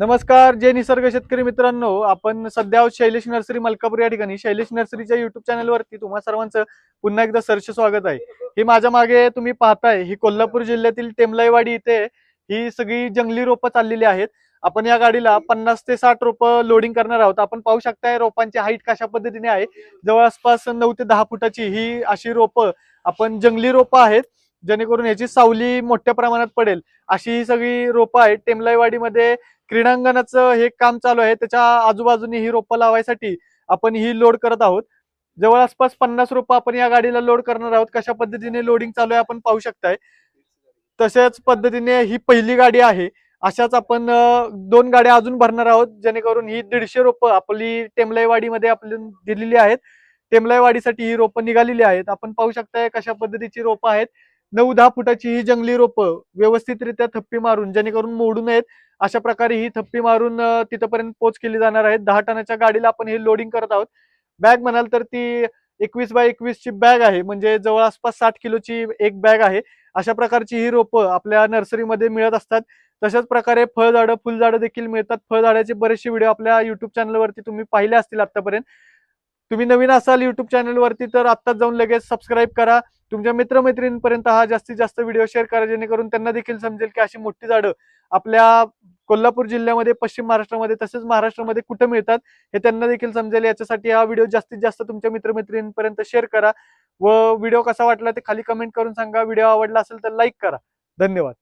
नमस्कार जय निसर्ग शेतकरी मित्रांनो. आपण सध्या शैलेश नर्सरी मलकापूर या ठिकाणी. शैलेश नर्सरीच्या युट्यूब चॅनलवरती तुम्हा सर्वांचं पुन्हा एकदा सरसे स्वागत आहे. ही माझ्या मागे तुम्ही पाहताय ही कोल्हापूर जिल्ह्यातील टेमलाईवाडी इथे ही सगळी जंगली रोपं चाललेली आहेत. आपण या गाडीला पन्नास ते साठ रोपं लोडिंग करणार आहोत. आपण पाहू शकताय रोपांची हाईट कशा पद्धतीने आहे. जवळपास नऊ ते दहा फुटाची ही अशी रोपं आपण जंगली रोपं आहेत. जेणेकरून याची सावली मोठ्या प्रमाणात पडेल. अशी ही सगळी रोपं आहेत टेमलाईवाडीमध्ये. क्रीडांगणाचं हे काम चालू आहे. त्याच्या आजूबाजूने ही रोपं लावायसाठी आपण ही लोड करत आहोत. जवळपास पन्नास रोपं आपण या गाडीला लोड करणार आहोत. कशा पद्धतीने लोडिंग चालू आहे आपण पाहू शकताय. तशाच पद्धतीने ही पहिली गाडी आहे. अशाच आपण दोन गाड्या अजून भरणार आहोत. जेणेकरून ही दीडशे रोपं आपली टेमलाईवाडीमध्ये आपली दिलेली आहेत. टेमलाईवाडीसाठी ही रोपं निघालेली आहेत. आपण पाहू शकताय कशा पद्धतीची रोपं आहेत. नऊ दहा फुटाची ही जंगली रोपं व्यवस्थितरित्या थप्पी मारून जेणेकरून मोडू नयेत अशा प्रकारे ही थप्पी मारून तिथपर्यंत पोच केली जाणार आहे दहा टनाच्या गाडीला आपण हे लोडिंग करत आहोत. बॅग म्हणाल तर ती एकवीस बाय एकवीस ची बॅग आहे. म्हणजे जवळ आसपास साठ किलोची एक बॅग आहे. अशा प्रकारची ही रोपं आपल्या नर्सरीमध्ये मिळत असतात. तशाच प्रकारे फळझाडं फुलझाडं देखील मिळतात. फळझाडाचे बरेचसे व्हिडिओ आपल्या युट्यूब चॅनलवरती तुम्ही पाहिले असतील आतापर्यंत तुम्ही नवीन असाल युट्यूब चॅनलवरती तर आत्ताच जाऊन लगेच सबस्क्राईब करा. तुमच्या मित्रमैत्रिणींपर्यंत हा जास्तीत जास्त व्हिडिओ शेअर करा जेणेकरून त्यांना देखील समजेल की अशी मोठी झाडं आपल्या कोल्हापूर जिल्ह्यामध्ये पश्चिम महाराष्ट्रामध्ये तसेच महाराष्ट्रामध्ये कुठं मिळतात हे त्यांना देखील समजेल. याच्यासाठी हा व्हिडिओ जास्तीत जास्त तुमच्या मित्रमैत्रिणींपर्यंत शेअर करा व व्हिडिओ कसा वाटला ते खाली कमेंट करून सांगा. व्हिडिओ आवडला असेल तर लाईक करा. धन्यवाद.